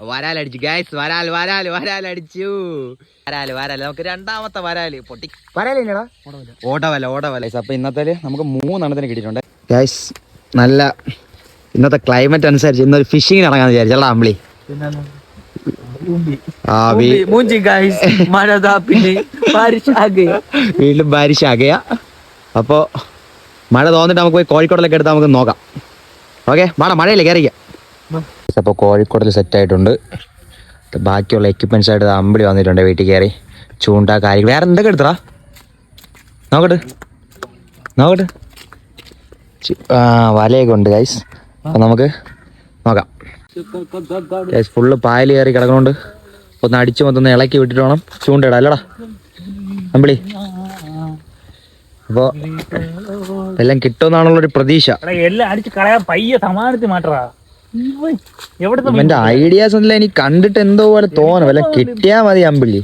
വരാലടിച്ചു guys വരാൽ വരാൽ വരാലടിച്ചു. വരാൽ വരാൽ നമുക്ക് രണ്ടാമത്തെ വരാൽ. പൊട്ടി. വരാലില്ലടാ ഓടവല. ഓടവല Guys, അപ്പൊ ഇന്നത്തെ നമുക്ക് മൂന്നെണ്ണത്തിന് കിട്ടിയിട്ടുണ്ട്. ഗൈസ് നല്ല ഇന്നത്തെ ക്ലൈമറ്റ് അനുസരിച്ച് ഇന്നൊരു ഫിഷിങ്ങിന് ഇറങ്ങാന്ന് വിചാരിച്ചല്ല അമ്പിളി. വീണ്ടും ബാരിഷ് ആകെയ അപ്പോ മഴ തോന്നിട്ട് നമുക്ക് പോയി കോഴിക്കോടിലൊക്കെ എടുത്താൽ നമുക്ക് നോക്കാം. ഓക്കെ മാഡം മഴയില്ലേ കയറിക്കാം അപ്പോൾ കോഴിക്കോടിൽ സെറ്റ് ആയിട്ടുണ്ട്. ബാക്കിയുള്ള എക്യുപ്മെൻസ് ആയിട്ട് അമ്പിളി വന്നിട്ടുണ്ട് വീട്ടിൽ കയറി. ചൂണ്ട കാര്യങ്ങൾ. വേറെ എന്തൊക്കെ എടുത്തടാ? നോക്കട്ട്. നോക്കട്ട്. വലയൊക്കെ ഉണ്ട് ഗൈസ് അപ്പം നമുക്ക് നോക്കാം. ഗൈസ് ഫുള്ള് പായൽ കയറി കിടക്കണോണ്ട്. ഒന്ന് അടിച്ചു മൊത്തം ഇളക്കി വിട്ടിട്ട് വേണം ചൂണ്ടയിടാം അല്ലടാ. അമ്പിളി. അപ്പോ എല്ലാം കിട്ടുമെന്നാണുള്ളൊരു പ്രതീക്ഷ. എല്ലാം അടിച്ച് കളയാൻ പയ്യെ സമാനത്തിൽ മാറ്ററാ. എവിടുത്തെ ഇവന്റെ ഐഡിയാസ് ഒന്നും എനിക്ക് കണ്ടിട്ട് എന്തോ പോലെ തോന്നും. വല്ല കിട്ടിയാ മതി അമ്പിളി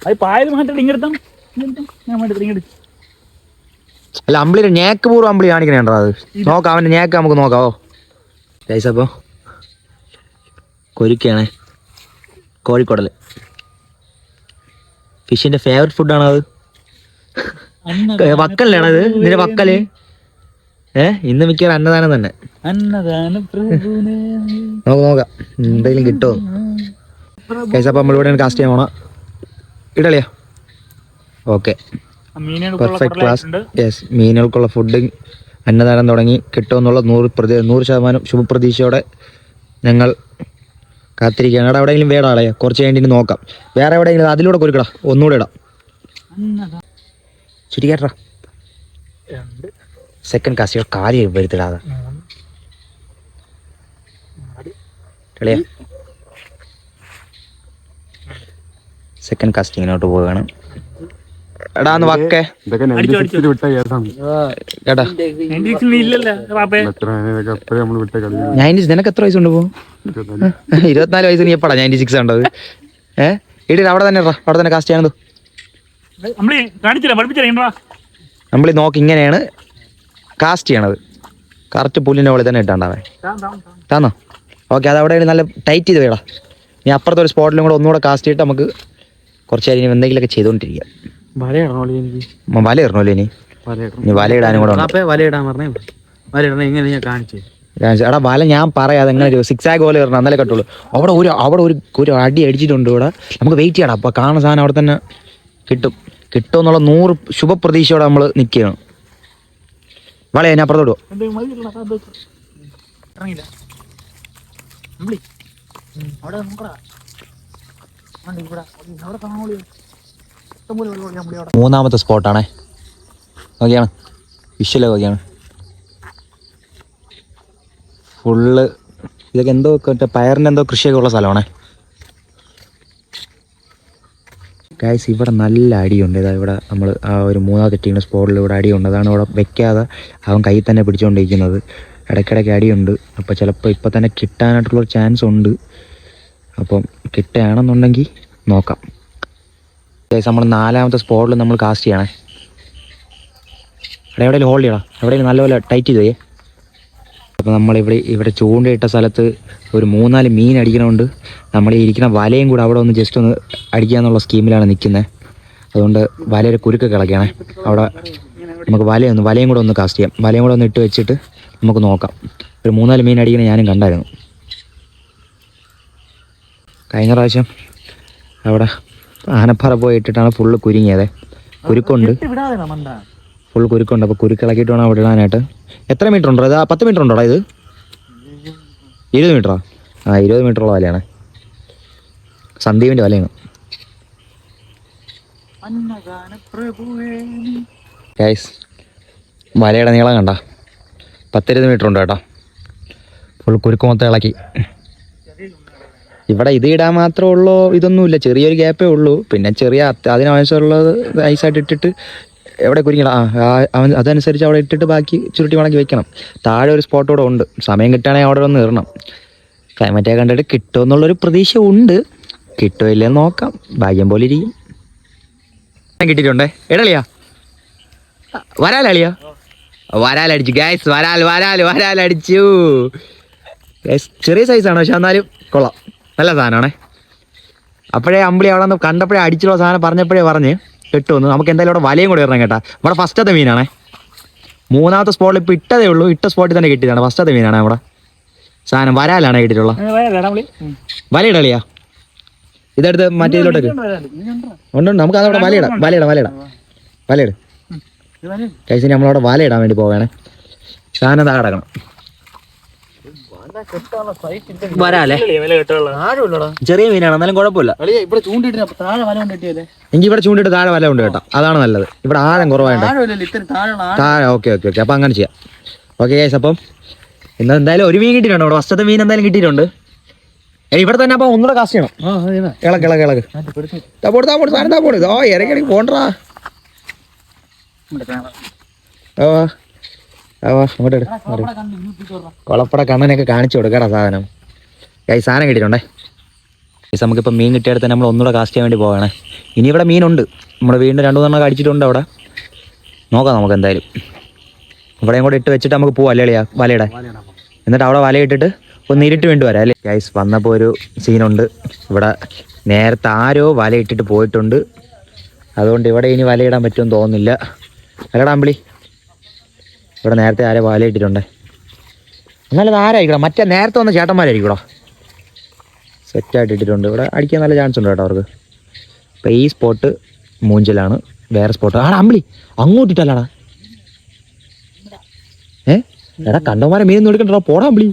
അത് പായൽ ഇങ്ങെടുത്താം ഇങ്ങെടുത്ത് അല്ല അമ്പിളി ഞേക്ക് പൂർവം അമ്പിളി കാണിക്കണേണ്ടോ അത്? നോക്കാം അവന്റെ ഞേക്ക് നമുക്ക് നോക്കാവോ പൈസപ്പോ കൊരുക്കാണ് കോഴിക്കോടൽ ഫിഷിന്റെ ഫേവററ്റ് ഫുഡാണത് അത്? വക്കല്ലേണോ ഇത് നിന്റെ വക്കൽ? ഇന്ന് മിക്കവാറും അന്നദാനം തന്നെ. അന്നദാനം നമുക്ക് നോക്കാം. എന്തെങ്കിലും കിട്ടുമോ നമ്മൾ നമ്മളിവിടെ കാസ്റ്റ് ചെയ്യാൻ പോണം. ഇടളിയാ. ഓക്കെ. പെർഫെക്റ്റ് ക്ലാസ് യെസ് മീനുകൾക്കുള്ള ഫുഡ് അന്നദാനം തുടങ്ങി. കിട്ടുമെന്നുള്ള നൂറ് പ്രതി നൂറ് ശതമാനം ശുഭപ്രതീക്ഷയോടെ ഞങ്ങൾ കാത്തിരിക്കുകയാണ്. അവിടെ എവിടെയെങ്കിലും വേറെ ആളെ? കുറച്ച് കഴിഞ്ഞിട്ട് നോക്കാം. വേറെ എവിടെയെങ്കിലും അതിലൂടെ കുരുക്കടാ. ഒന്നുകൂടെ ഇടാം. ചുരുക്കേട്ടാ സെക്കൻഡ് കാസ്റ്റ് കാര്യം വരുത്തിടാതെ സെക്കൻഡ് കാസ്റ്റിങ്ങിനോട്ട് പോവുകയാണ് എടാ ഒന്ന് വക്കേ. ഇതൊക്കെ അടിച്ചോ, 96 ൽ വിട്ട കേസാണ്. കേട്ടാ ഇല്ലല്ലോ എത്ര ഇതൊക്കെ എപ്പോഴും നമ്മൾ വിട്ട കളി? നയന്റി നിനക്ക് എത്ര വയസ്സുണ്ട് പോ? ഇരുപത്തിനാല്. ഇരുപത്തിനാല് വയസ്സ് നീ എപ്പടാ നയന്റി സിക്സ് ഉണ്ടത് ഏ ഇടി അവിടെ തന്നെ അവിടെ തന്നെ കാസ്റ്റ് ചെയ്യണത് നമ്മൾ കാണിച്ചില്ല പഠിപ്പിച്ചില്ല നമ്മൾ നോക്കി ഇങ്ങനെയാണ്. കാസ്റ്റ് ചെയ്യണത്. കറക്റ്റ് പുല്ലിന്റെ മുകളിൽ തന്നെ ഇട്ടാണ്ടാവേ താന്നോ? ഓക്കെ അത് അവിടെ നല്ല ടൈറ്റ് ചെയ്ത് വേടാ. നീ അപ്പുറത്തെ ഒരു സ്പോട്ടിലും കൂടെ ഒന്നുകൂടെ കാസ്റ്റ് ചെയ്തിട്ട് നമുക്ക് കുറച്ച് കാര്യം ഇനി എന്തെങ്കിലുമൊക്കെ ചെയ്തുകൊണ്ടിരിക്കാം. വലയിടണോ എനിക്ക്? ഉം, വല ഇടണമല്ലോ ഇനി ഇനി വല ഇടാനും കൂടെ എടാ വല ഞാൻ പറയാം അതെങ്ങനെ സിക്സ് ആഗ് പോലെ ഇടണം എന്നാലേ കട്ടുള്ളൂ. അവിടെ ഒരു അവിടെ ഒരു ഒരു അടി അടിച്ചിട്ടുണ്ട് ഇവിടെ. നമുക്ക് വെയിറ്റ് ചെയ്യണം. അപ്പോൾ കാണുന്ന സാധനം അവിടെ തന്നെ കിട്ടും. കിട്ടും എന്നുള്ള നൂറ് ശുഭപ്രതീക്ഷയോടെ നമ്മൾ നിൽക്കുകയാണ് വള. ഞാൻ അപ്പുറത്തോട് മൂന്നാമത്തെ സ്പോട്ടാണേ. നോക്കിയാണ്. വിഷല നോക്കിയാണ്. ഫുള്ള് ഇതൊക്കെ എന്തോ മറ്റേ പയറിന്റെ എന്തോ കൃഷിയൊക്കെ ഉള്ള സ്ഥലമാണേ. ഗായ്സ് ഇവിടെ നല്ല അടിയുണ്ട്. ഇതാ ഇവിടെ നമ്മൾ ആ ഒരു മൂന്നാമത്തെ ടീമിന്റെ സ്പോട്ടിൽ ഇവിടെ അടിയുണ്ട്. അതാണ് ഇവിടെ വെക്കാതെ അവൻ കയ്യിൽ തന്നെ പിടിച്ചുകൊണ്ടിരിക്കുന്നത് ഇടയ്ക്കിടയ്ക്ക് അടിയുണ്ട്. അപ്പോൾ ചിലപ്പോൾ ഇപ്പോൾ തന്നെ കിട്ടാനായിട്ടുള്ളൊരു ചാൻസ് ഉണ്ട്. അപ്പം കിട്ടുകയാണെന്നുണ്ടെങ്കിൽ നോക്കാം. ഗൈസ് നമ്മൾ നാലാമത്തെ സ്പോട്ടിൽ നമ്മൾ കാസ്റ്റ് ചെയ്യണേ. എവിടെയെങ്കിലും ഹോൾഡ് ചെയ്യണം എവിടെയെങ്കിലും നല്ലപോലെ ടൈറ്റ് ചെയ്തേ അപ്പോൾ നമ്മളിവിടെ ഇവിടെ ചൂണ്ടയിട്ട സ്ഥലത്ത് ഒരു മൂന്നാൽ മീൻ അടിക്കണമുണ്ട്. നമ്മൾ ഇരിക്കുന്ന വലയും കൂടെ അവിടെ ഒന്ന് ജസ്റ്റ് ഒന്ന് അടിക്കാന്നുള്ള സ്കീമിലാണ് നിൽക്കുന്നത് അതുകൊണ്ട് വലയുടെ കുരുക്ക് കിളക്കണേ. അവിടെ നമുക്ക് വലയൊന്ന് വലയും കൂടെ ഒന്ന് കാസ്റ്റ് ചെയ്യാം. വലയും കൂടെ ഒന്ന് ഇട്ട് വെച്ചിട്ട് നമുക്ക് നോക്കാം. ഒരു മൂന്നാൽ മീൻ അടിക്കണ ഞാനും കണ്ടായിരുന്നു. കഴിഞ്ഞ പ്രാവശ്യം അവിടെ ആനപ്പാറ പോയി ഇട്ടിട്ടാണ് ഫുള്ള് കുരുങ്ങിയത്. കുരുക്കുണ്ട്. ഫുൾ കുരുക്കുണ്ട്. അപ്പോൾ കുരുക്കിളക്കിയിട്ട് വേണം അവിടെ ഇടാനായിട്ട്. എത്ര മീറ്റർ ഉണ്ടോ? ഇത് പത്ത് മീറ്റർ ഉണ്ടോടാ ഇത്? ഇരുപത് മീറ്ററാ ആ? ഇരുപത് മീറ്ററുള്ള വലയാണ്. സന്ദീപിന്റെ വലയാണ്. വലയുടെ നീളം കണ്ട. പത്തിരുപത് മീറ്റർ ഉണ്ട് കേട്ടോ. ഫുൾ കുരുക്ക് മൊത്തം ഇളക്കി. ഇവിടെ ഇത് ഇടാൻ മാത്രമേ ഉള്ളൂ ഇതൊന്നുമില്ല. ചെറിയൊരു ഗ്യാപ്പേ ഉള്ളൂ. പിന്നെ ചെറിയ അത്യാവശ്യമുള്ളത് ഐസായിട്ട് ഇട്ടിട്ട് എവിടെ കുരുങ്ങിടാം അവൻ അതനുസരിച്ച് അവിടെ ഇട്ടിട്ട് ബാക്കി ചുരുട്ടി മടക്കി വെക്കണം. താഴെ ഒരു സ്പോട്ട് ഇവിടെ ഉണ്ട്. സമയം കിട്ടുകയാണെങ്കിൽ അവിടെ ഒന്ന് ഇടണം ക്ലൈമറ്റൊക്കെ കണ്ടിട്ട് കിട്ടുമെന്നുള്ളൊരു പ്രതീക്ഷ ഉണ്ട്. കിട്ടുമില്ലെന്ന് നോക്കാം. ഭാഗ്യം പോലെ ഇരിക്കും. കിട്ടിയിട്ടുണ്ടേ? എടളിയാ വരാലളിയാ വരാലടിച്ചു. ഗ്യാസ് വരാൽ വരാൽ വരാലടിച്ചു. ചെറിയ സൈസാണ് പക്ഷെ എന്നാലും കൊള്ളാം. നല്ല സാധനമാണേ. അപ്പോഴേ അമ്പിളി അവിടെ നിന്ന് കണ്ടപ്പോഴേ അടിച്ചുള്ള സാധനം പറഞ്ഞപ്പോഴേ പറഞ്ഞ്. കിട്ടുമെന്ന് നമുക്ക് എന്തായാലും ഇവിടെ വലയും കൂടെ ഇറങ്ങാം കേട്ടാ. ഇവിടെ ഫസ്റ്റത്തെ മീനാണേ. മൂന്നാമത്തെ സ്പോട്ടിൽ ഇപ്പോൾ ഇട്ടതേ ഉള്ളൂ. ഇട്ട സ്പോട്ടിൽ തന്നെ കിട്ടിയതാണ്. ഫസ്റ്റത്തെ മീനാണ് അവിടെ. സാധനം വരാലാണ് കിട്ടിയിട്ടുള്ള വലയിടളിയാ ഇതെടുത്ത് മറ്റേ ഇതിലോട്ടേക്ക് ഉണ്ട്. നമുക്ക് അതവിടെ വലയിടാം വലയിടാം വലയിടാം വലയിട് കഴിച്ച് നമ്മളവിടെ വലയിടാൻ വേണ്ടി പോവുകയാണ് സാധനം താ കിടക്കണം വരാല്ലേ? ചെറിയ മീനാണ് എന്നാലും കുഴപ്പമില്ല. എനിക്ക് ഇവിടെ ചൂണ്ടിട്ട് താഴെ വല ഉണ്ട് കേട്ടോ. അതാണ് നല്ലത്. ഇവിടെ ആഴം കുറവായിട്ട് താഴെ ഇത്ര താഴെ താഴെ ഓക്കെ ഓക്കെ ഓക്കെ. അപ്പൊ അങ്ങനെ ചെയ്യാം. ഓക്കെ ഗൈസ് അപ്പം ഇന്ന് എന്തായാലും ഒരു മീൻ കിട്ടിയിട്ടുണ്ട് ഇവിടെ. ഫസ്റ്റത്തെ മീൻ എന്തായാലും കിട്ടിയിട്ടുണ്ട്. ഇവിടെ തന്നെ അപ്പൊ ഒന്നുകൂടെ കാസ്റ്റ് ചെയ്യണം. ഇളക്ക് ഇളക്ക് ഇളക്ക്. താ പോട് താ പോട് സാധനം താ പോട്. ഓ ഇറങ്ങി ഇറങ്ങി പോണ്ടാ ഓ കുളപ്പട കണ്ണനൊക്കെ കാണിച്ചു കൊടുക്കടാ സാധനം. ഈ സാധനം കിട്ടിയിട്ടുണ്ടേ? ഗൈസ് നമുക്കിപ്പോൾ മീൻ കിട്ടിയെടുത്ത് നമ്മൾ ഒന്നുകൂടെ കാസ്റ്റ് ചെയ്യാൻ വേണ്ടി പോകണേ ഇനി ഇവിടെ മീനുണ്ട്. നമ്മുടെ വീണ്ടും രണ്ടു മൂന്നെണ്ണം അടിച്ചിട്ടുണ്ട് അവിടെ. നോക്കാം നമുക്ക് എന്തായാലും. ഇവിടെയും കൂടെ ഇട്ട് വെച്ചിട്ട് നമുക്ക് പോവാം അല്ലേ വലയുടെ. എന്നിട്ട് അവിടെ വല ഇട്ടിട്ട് ഒന്ന് ഇരുട്ട് വേണ്ടി വരാം അല്ലേ? ഗൈസ് വന്നപ്പോൾ ഒരു സീനുണ്ട്. ഇവിടെ നേരത്തെ ആരോ വല ഇട്ടിട്ട് പോയിട്ടുണ്ട്. അതുകൊണ്ട് ഇവിടെ ഇനി വലയിടാൻ പറ്റുമെന്ന് തോന്നുന്നില്ല. അല്ലടാ അമ്പിളി. ഇവിടെ നേരത്തെ ആരെ വാലയിട്ടിട്ടുണ്ട് എന്നാലും ആരായിരിക്കണം മറ്റേ നേരത്തെ വന്ന ചേട്ടന്മാരായിരിക്കടോ. സെറ്റായിട്ട് ഇട്ടിട്ടുണ്ട്. ഇവിടെ അടിക്കാൻ നല്ല ചാൻസ് ഉണ്ട് കേട്ടോ അവർക്ക്. അപ്പോൾ ഈ സ്പോട്ട് മൂഞ്ചലാണ്. വേറെ സ്പോട്ട് ആടാ അമ്പിളി. അങ്ങോട്ട് ഇട്ടല്ലടാ. ഏ? എടാ കണ്ടവന്മാരെ മീനൊന്നും എടുക്കണ്ടോ പോടാ അമ്പിളി.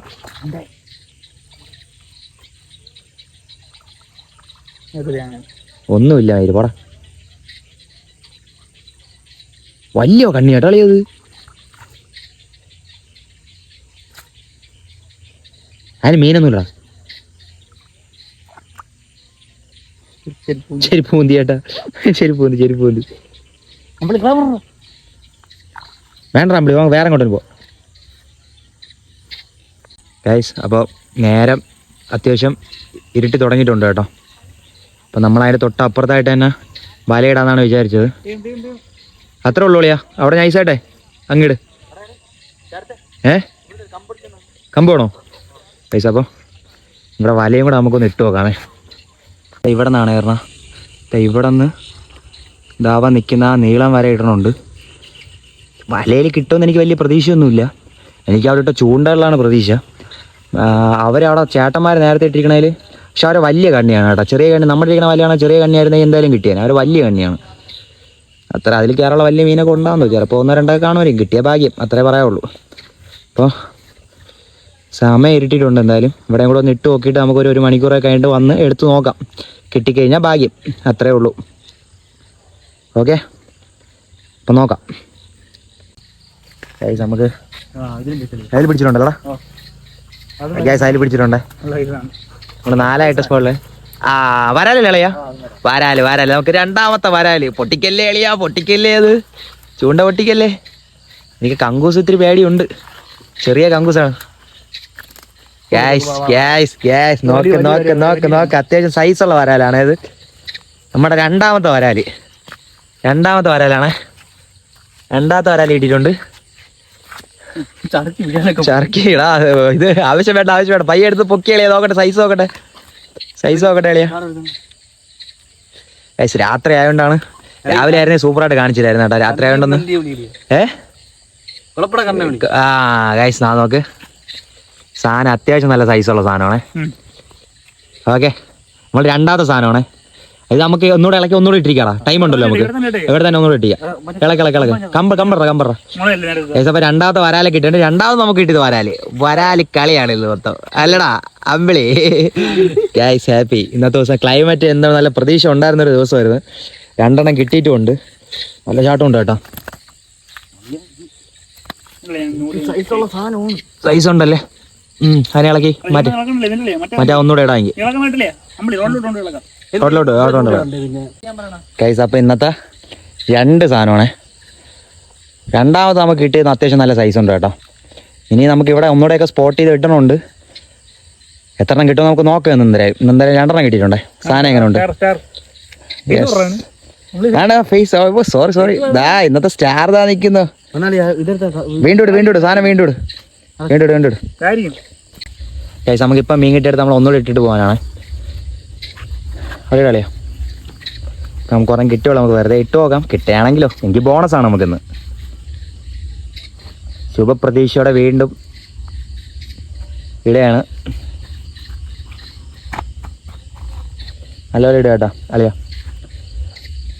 ഒന്നുമില്ല അതിൽ പോടാ. വലിയ കണ്ണി കേട്ടോ അതിന് മീനൊന്നുമില്ല ചെരുപ്പ് പൂന്തി ചേട്ടാ ചെരുപ്പ് പൂന്തി ചെരുപ്പ് പൂന്തി വേണ്ട അമ്പിളി വാ വേറെ അങ്ങോട്ടും പോ. ഗൈസ് അപ്പോൾ നേരം അത്യാവശ്യം ഇരുട്ടി തുടങ്ങിയിട്ടുണ്ട് കേട്ടോ. അപ്പം നമ്മളതിന്റെ തൊട്ട് അപ്പുറത്തായിട്ട് തന്നെ വലയിടാന്നാണ് വിചാരിച്ചത്. അത്രേ ഉള്ളു ഒളിയാ അവിടെ നൈസായിട്ടെ അങ്ങിട്. ഏ? കമ്പ് വേണോ? പൈസ അപ്പോൾ ഇവിടെ വലയും കൂടെ നമുക്കൊന്ന് ഇട്ട് നോക്കാമേ. ഇവിടെ നിന്നാണ് ഏറണ ഇവിടെ നിന്ന് ദാവ നിൽക്കുന്ന ആ നീളം വരെ ഇടണുണ്ട്. വലയിൽ കിട്ടുമെന്ന് എനിക്ക് വലിയ പ്രതീക്ഷയൊന്നുമില്ല. എനിക്ക് അവിടെ ഇട്ട ചൂണ്ടകളിലാണ് പ്രതീക്ഷ. അവരവിടെ ചേട്ടന്മാർ നേരത്തെ ഇട്ടിരിക്കണേൽ പക്ഷെ അവർ വലിയ കണ്ണിയാണ് കേട്ടോ. ചെറിയ കണ്ണി നമ്മുടെ ഇരിക്കുന്ന വലയാണോ ചെറിയ കണ്ണിയായിരുന്നെങ്കിൽ എന്തായാലും കിട്ടിയാണ് അവർ വലിയ കണ്ണിയാണ്. അത്ര അതിൽ കയറുള്ള വലിയ മീനൊക്കെ ഉണ്ടാകുന്നു ചിലപ്പോൾ ഒന്നോ രണ്ടൊക്കെ കാണുമായിരിക്കും. കിട്ടിയ ഭാഗ്യം. അത്രേ പറയാവുള്ളൂ. അപ്പോൾ സമയം ഇരുട്ടിയിട്ടുണ്ട് എന്തായാലും. ഇവിടെ കൂടെ ഒന്ന് ഇട്ട് നോക്കിയിട്ട് നമുക്ക് ഒരു മണിക്കൂറൊക്കെ കഴിഞ്ഞിട്ട് വന്ന് എടുത്തു നോക്കാം. കിട്ടിക്കഴിഞ്ഞാൽ ഭാഗ്യം. അത്രേ ഉള്ളൂ. ഓക്കെ? അപ്പം നോക്കാം. ഗൈസ് നമുക്ക് അതിൽ പിടിച്ചിട്ടുണ്ടല്ലോടാ? ഗ്യാസ് അതിൽ പിടിച്ചിട്ടുണ്ട്? നമ്മൾ നാലായിട്ട് സ്പോളിൽ ആ വരാലല്ലേ ഇളയാ? വരാൽ വരാൽ. നമുക്ക് രണ്ടാമത്തെ വരാൽ. പൊട്ടിക്കല്ലേ എളിയാ പൊട്ടിക്കല്ലേ അത്? ചൂണ്ട പൊട്ടിക്കല്ലേ? എനിക്ക് കങ്കൂസ് ഇത്തിരി പേടിയുണ്ട്. ചെറിയ കങ്കൂസാണ് ഗ്യാസ് ഗ്യാസ് ഗ്യാസ് നോക്ക് നോക്ക് നോക്ക് നോക്ക്. അത്യാവശ്യം സൈസുള്ള വരാലാണ് ഇത്. നമ്മുടെ രണ്ടാമത്തെ വരാൽ. രണ്ടാമത്തെ വരാലാണ്. രണ്ടാമത്തെ വരാൽ ഇട്ടിട്ടുണ്ട്. ചർക്കിടാ ഇത് ആവശ്യം വേണ്ട ആവശ്യം വേണ്ട പയ്യ എടുത്ത് പൊക്കി എളിയാ നോക്കട്ടെ സൈസ് നോക്കട്ടെ. സൈസ് നോക്കട്ടെ എളിയാ ഗൈസ് രാത്രി ആയതുകൊണ്ടാണ് രാവിലെ ആയിരുന്നേ സൂപ്പറായിട്ട് കാണിച്ചില്ലായിരുന്നു കേട്ടോ. രാത്രി ആയതുകൊണ്ടൊന്ന് ഏ? ആ ഗൈസ് നാ നോക്ക്. സാധനം അത്യാവശ്യം നല്ല സൈസുള്ള സാധനമാണേ. ഓക്കെ നമ്മൾ രണ്ടാമത്തെ സാധനമാണേ. ഇത് നമുക്ക് ഒന്നുകൂടെ ഇളക്കി ഒന്നുകൂടെ ഇട്ടിരിക്കാടാ ടൈം ഉണ്ടല്ലോ നമുക്ക്. ഇവിടെ തന്നെ ഒന്നുകൂടെ ഇട്ടിക്കാം ഇളക്ക് ഇളക്ക് ഇളക്ക്. കമ്പ കമ്പറ കമ്പറ ഗൈസ് അപ്പൊ രണ്ടാമത്തെ വരാലെ കിട്ടിയിട്ട് രണ്ടാമത് നമുക്ക് കിട്ടിയത് വരാൽ. വരാൽ കളിയാണ് ഇത് മൊത്തം. അല്ലടാ അമ്പിളി. ഗൈസ് ഹാപ്പി ഇന്നത്തെ ദിവസം ക്ലൈമറ്റ് എന്താ നല്ല പ്രതീക്ഷ ഉണ്ടായിരുന്ന ഒരു ദിവസമായിരുന്നു. രണ്ടെണ്ണം കിട്ടിയിട്ടുമുണ്ട്. നല്ല ചാട്ടമുണ്ട് കേട്ടോ. സൈസ് ഉണ്ടല്ലേ? അതിനെ ഇളക്കി മാറ്റി. മറ്റേ ഒന്നുകൂടെ ഇടാമെങ്കിൽ. റോഡിലോട്ട് റോഡിലോട്ട് ഗൈസ് അപ്പൊ ഇന്നത്തെ രണ്ട് സാധനമാണേ. രണ്ടാമത് നമുക്ക് കിട്ടിയത് അത്യാവശ്യം നല്ല സൈസ് ഉണ്ട് കേട്ടോ. ഇനി നമുക്ക് ഇവിടെ ഒന്നുകൂടെയൊക്കെ സ്പോട്ട് ചെയ്ത് കിട്ടണമുണ്ട് എത്ര എണ്ണം കിട്ടും നമുക്ക് നോക്കാം ഇന്ന് എന്തായാലും ഇന്ന് എന്തായാലും രണ്ടെണ്ണം കിട്ടിയിട്ടുണ്ടേ. സാധനം എങ്ങനെ ഉണ്ട് ആണ്? ഫേസ് സോറി സോറി ദാ ഇന്നത്തെ സ്റ്റാർ ദാ നിൽക്കുന്നു. വീണ്ടും വീണ്ടും സാധനം വീണ്ടും ഇട് വീണ്ടും ഇട് വീണ്ടും ഇട് ഗൈസ് നമുക്കിപ്പം മീൻ കിട്ടിയെടുത്ത് നമ്മൾ ഒന്നുകൂടി ഇട്ടിട്ട് പോകാനാണ്. അവിടെ കളിയോ. നമുക്ക് കുറേ കിട്ടുമല്ലോ നമുക്ക് വെറുതെ ഇട്ട് പോകാം കിട്ടുകയാണെങ്കിലോ എനിക്ക് ബോണസാണ് നമുക്കിന്ന്. ശുഭപ്രതീക്ഷയോടെ വീണ്ടും ഇടയാണ് നല്ലപോലെ ഇടുക കേട്ടോ അളിയാ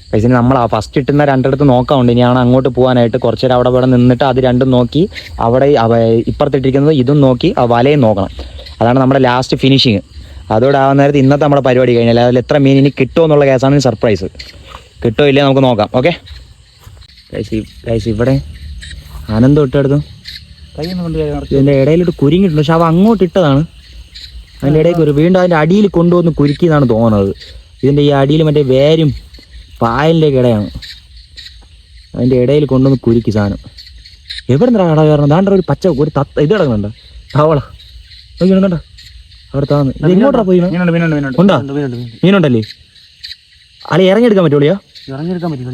പൈസ നമ്മൾ ആ ഫസ്റ്റ് കിട്ടുന്ന രണ്ടിടത്ത് നോക്കാറുണ്ട് ഇനിയാണ് അങ്ങോട്ട് പോകാനായിട്ട് കുറച്ച് നേരം അവിടെ ഇവിടെ നിന്നിട്ട് അത് രണ്ടും നോക്കി അവിടെ അവ- ഇപ്പുറത്തിട്ടിരിക്കുന്നത് ഇതും നോക്കി ആ വലയും നോക്കണം. അതാണ് നമ്മുടെ ലാസ്റ്റ് ഫിനിഷിങ് അതോടെ ആ നേരത്തെ ഇന്നത്തെ നമ്മുടെ പരിപാടി കഴിഞ്ഞാൽ അതിൽ എത്ര മീൻ ഇനി കിട്ടുമോ എന്നുള്ള കേസാണ് സർപ്രൈസ് കിട്ടോ ഇല്ലേ നമുക്ക് നോക്കാം. ഓക്കെ ഇവിടെ ആനന്ദം ഇട്ടെടുത്തു ഇതിന്റെ കുരുങ്ങിട്ടുണ്ട് ഇടയിലിട്ട് കുരുങ്ങിയിട്ടുണ്ട്. പക്ഷെ അവ അങ്ങോട്ട് ഇട്ടതാണ്. അതിന്റെ ഇടയിൽ വീണ്ടും അതിന്റെ അടിയിൽ കൊണ്ടുവന്ന് കുരുക്കിയെന്നാണ് തോന്നുന്നത്. ഇതിന്റെ ഈ അടിയിൽ മറ്റേ വേരും പായലിന്റെ ഒക്കെ ഇടയാണ് അതിന്റെ ഇടയിൽ കൊണ്ടുവന്ന് കുരുക്കി സാധനം. എവിടെ നിന്നാണ് കട കയറണം ദാണ്ട ഒരു പച്ച ഒരു തത്ത ഇത് കിടക്കുന്നുണ്ട്? തവള. കണ്ടോ അവിടെ താന്ന് ഇത് എങ്ങോട്ടാ പോയി ഉണ്ടോ മീനുണ്ട്, മീനുണ്ട് മീനുണ്ടല്ലേ? അളി ഇറങ്ങിയെടുക്കാൻ പറ്റുള്ളൂ ഇറങ്ങിയെടുക്കാൻ പറ്റില്ല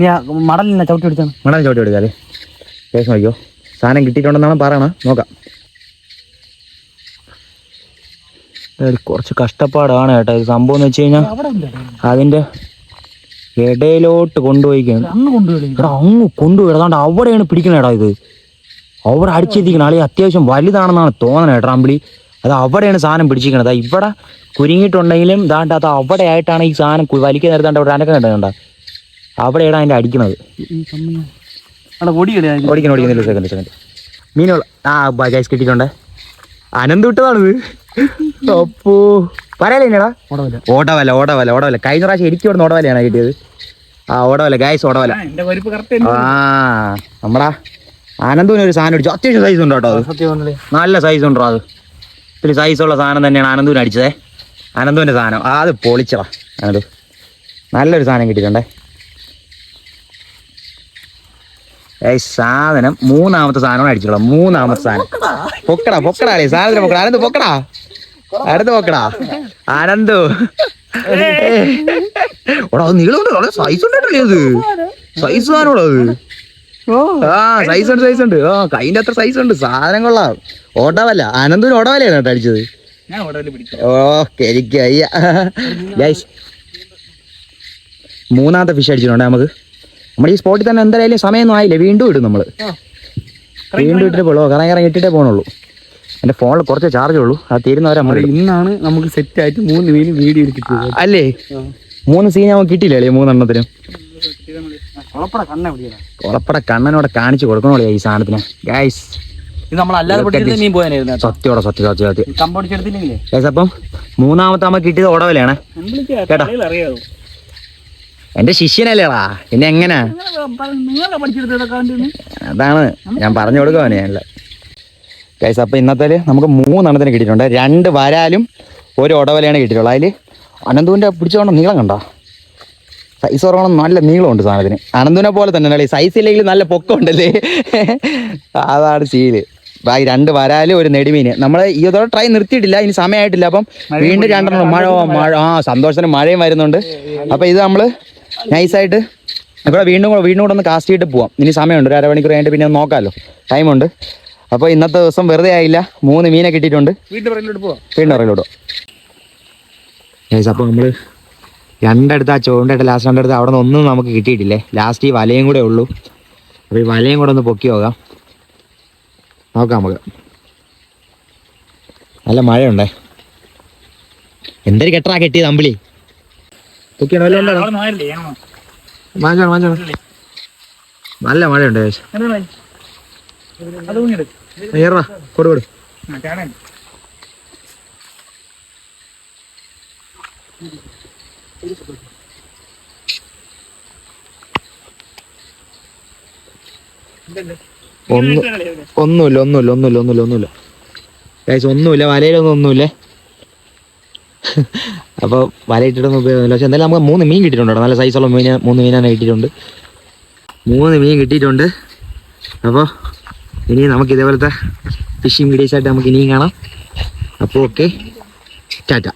നീ മടലിനെ ചവിട്ടി എടുത്താണ് മണം ചവിട്ടി എടുക്കാല്ലേ കേസ് നോക്കിയോ സാധനം കിട്ടിയിട്ടുണ്ടെന്നാണ് പറയണ. നോക്കാം. കുറച്ച് കഷ്ടപ്പാടാണ് കേട്ടോ. ഇത് സംഭവം എന്ന് വെച്ച് കഴിഞ്ഞാൽ അതിന്റെ ഇടയിലോട്ട് കൊണ്ടുപോയിക്കാണ് എടാ അങ്ങ് കൊണ്ടുപോയി. അതാണ്ട് അവിടെയാണ് പിടിക്കണേടാ ഇത്. അവിടെ അടിച്ചെത്തിക്കണം അല്ലെങ്കിൽ അത്യാവശ്യം വലുതാണെന്നാണ് തോന്നണേ ട്രാമ്പിളി അമ്പിളി. അത് അവിടെയാണ് സാധനം പിടിച്ചിരിക്കണത്. അതാ ഇവിടെ കുരുങ്ങിയിട്ടുണ്ടെങ്കിലും ദാണ്ട് അത് അവിടെ ആയിട്ടാണ് ഈ സാധനം വലിക്കുന്ന നേരത്താണ്ട് അവിടെ അനക്കം കണ്ടണ്ട അവിടെയാണ് അതിന്റെ അടിക്കണത്. ഓടിക്കണം ഓടിക്കുന്നില്ല സെക്കൻഡ് സെക്കൻഡ് മീനുകൾ ആ ഗൈസ് കിട്ടിയിട്ടുണ്ട്. അനന്ത് വിട്ടതാണിത്. അപ്പോ പറയലേടാ ഓടവല. ഓടവല ഓടവല ഓടവല. കഴിഞ്ഞ പ്രാവശ്യം എനിക്ക് ഇവിടെ ഓടവലയാണ് കിട്ടിയത്. ആ ഓടവല ഗായ്സ് ഓടവല. ആ നമ്മടാ ആനന്ദുവിന് ഒരു സാധനം അടിച്ചു അത്യാവശ്യം സൈസ് ഉണ്ടോ കേട്ടോ നല്ല സൈസ് ഉണ്ടോ അത്? ഇത്തിരി സൈസുള്ള സാധനം തന്നെയാണ് ആനന്ദുവിന് അടിച്ചത്. ആനന്ദുവിന്റെ സാധനം. ആ അത് പൊളിച്ചടാ ആനന്ദു. നല്ലൊരു സാധനം കിട്ടിയിട്ടുണ്ടേ. ഏയ് സാധനം മൂന്നാമത്തെ സാധനമാണ് അടിച്ചോളാം മൂന്നാമത്തെ സാധനം. പൊക്കടാ. പൊക്കടാ അല്ലേ സാധനം പൊക്കടാ. ആനന്ദ് പൊക്കടാ. അടുത്ത് നോക്കടാ? ആനന്ദു. ഓടാ അത് നീളമുണ്ട്. സൈസ് ഉണ്ടല്ലേ അത് സൈസ് സാധനമുള്ളൂ അത്? ആ സൈസ് ഉണ്ട് സൈസ് ഉണ്ട്. ആ കൈന്റെ അത്ര സൈസ് ഉണ്ട്. സാധനം കൊള്ളാം. ഓട്ടവല്ല ആനന്ദൂന് ഓട്ടവലയാണ് കേട്ടോ അടിച്ചത്? ഞാൻ ഓടവില്ല പിടിച്ചു ഓ എനിക്ക് അയ്യ ഗൈസ് മൂന്നാമത്തെ ഫിഷ് അടിച്ചിട്ടുണ്ട് നമുക്ക്? നമ്മുടെ ഈ സ്പോട്ടിൽ തന്നെ എന്തായാലും സമയമൊന്നും ആയില്ലേ. വീണ്ടും ഇടും നമ്മൾ. വീണ്ടും ഇട്ടിട്ട് പോളോ കറങ്ങി ഇറങ്ങി ഇട്ടിട്ടേ പോണുള്ളൂ. എന്റെ ഫോണിൽ കുറച്ച് ചാർജ് ഉള്ളൂ. അത് തീരുന്നവരെ നമ്മൾ ഇന്നാണ് നമുക്ക് സെറ്റ് ആയിട്ട് മൂന്ന് മീൻ വീഡിയോ കിട്ടിയത് അല്ലേ? മൂന്ന് സീൻ നമുക്ക് കിട്ടിയില്ലേ അല്ലേ മൂന്നെണ്ണത്തിനും? കൊളപ്പട കണ്ണനോടെ കാണിച്ചു കൊടുക്കണോളേ ഈ സാധനത്തിന്? ഗൈസ് സത്യോടെ സത്യം സത്യം സത്യം. അപ്പം മൂന്നാമത്തെ അമ്മ കിട്ടിയത് ഉടവലാണ് കേട്ടോ. എന്റെ ശിഷ്യനല്ലേടാ പിന്നെ എങ്ങനെ? അതാണ് ഞാൻ പറഞ്ഞു കൊടുക്കാൻ ഞാനല്ല. ഗൈസ് അപ്പോൾ ഇന്നത്തെ നമുക്ക് മൂന്നെണ്ണത്തിന് കിട്ടിയിട്ടുണ്ട്. രണ്ട് വരാലും ഒരു ഒടവലയാണ് കിട്ടിയിട്ടുള്ളത്. അതിൽ അനന്തുവിന്റെ പിടിച്ചോണം നീളം കണ്ടോ? സൈസ് കുറവണം നല്ല നീളമുണ്ട് സാധനത്തിന്. അനന്തുവിനെ പോലെ തന്നെ അല്ലേ? സൈസ് ഇല്ലെങ്കിൽ നല്ല പൊക്കമുണ്ടല്ലേ? അതാണ് ശീൽ. ബാക്കി രണ്ട് വരാലും ഒരു നെടുമീന്. നമ്മൾ ഈ ഇതോടെ ട്രൈ നിർത്തിയിട്ടില്ല. ഇനി സമയമായിട്ടില്ല. അപ്പം വീണ്ടും രണ്ടെണ്ണം മഴ മഴ ആ സന്തോഷത്തിന് മഴയും വരുന്നുണ്ട്. അപ്പം ഇത് നമ്മൾ നൈസായിട്ട് ഇവിടെ വീണ്ടും വീണ്ടും കൂടെ ഒന്ന് കാസ്റ്റ് ചെയ്തിട്ട് പോവാം. ഇനി സമയമുണ്ട്. ഒരു അരമണിക്കൂർ കഴിഞ്ഞിട്ട് പിന്നെ നോക്കാമല്ലോ ടൈമുണ്ട് അപ്പോൾ ഇന്നത്തെ ദിവസം വെറുതെ ആയില്ല. മൂന്ന് മീനെ കിട്ടിയിട്ടുണ്ട്. വീണ്ടും പറയിലോട്ട് പോവാം. വീണ്ടും പറയിലോട്ട് അപ്പോൾ നമ്മൾ രണ്ടടുത്ത് ആ ചോണ്ടടുത്ത് ലാസ്റ്റ് രണ്ടടുത്ത് അവിടെ നിന്ന് ഒന്നും നമുക്ക് കിട്ടിയിട്ടില്ലേ? ലാസ്റ്റ് ഈ വലയും കൂടെ ഉള്ളൂ. അപ്പോൾ ഈ വലയും കൂടെ ഒന്ന് പൊക്കി നോക്കാം. നോക്കാം നമുക്ക്. നല്ല മഴയുണ്ടേ? എന്തൊരു കെട്ടറാ കെട്ടിയത് അമ്പിളി? പൊക്കിയാണോ? വാങ്ങിച്ചോണം നല്ല മഴയുണ്ട് ഏകദേശം അത് ചാടാൻ ഒന്ന് ഒന്നുമില്ല ഒന്നുമില്ല ഒന്നുമില്ല ഒന്നുമില്ല ഒന്നുമില്ല. ഗൈസ് ഒന്നുമില്ല വലയിലൊന്നും ഒന്നുമില്ല. അപ്പോൾ വല ഇട്ടിട്ടൊന്നും ഉപയോഗമില്ല. പക്ഷെ എന്തായാലും നമുക്ക് മൂന്ന് മീൻ കിട്ടിയിട്ടുണ്ട് കേട്ടോ. നല്ല സൈസുള്ള മീൻ മൂന്ന് മീനാണ് കിട്ടിയിട്ടുണ്ട്. മൂന്ന് മീൻ കിട്ടിയിട്ടുണ്ട്. അപ്പോൾ ഇനി നമുക്ക് ഇതേപോലത്തെ ഫിഷിംഗ് വീഡിയോസ് ആയിട്ട് നമുക്ക് ഇനിയും കാണാം. അപ്പോൾ ഓക്കെ ടാറ്റ.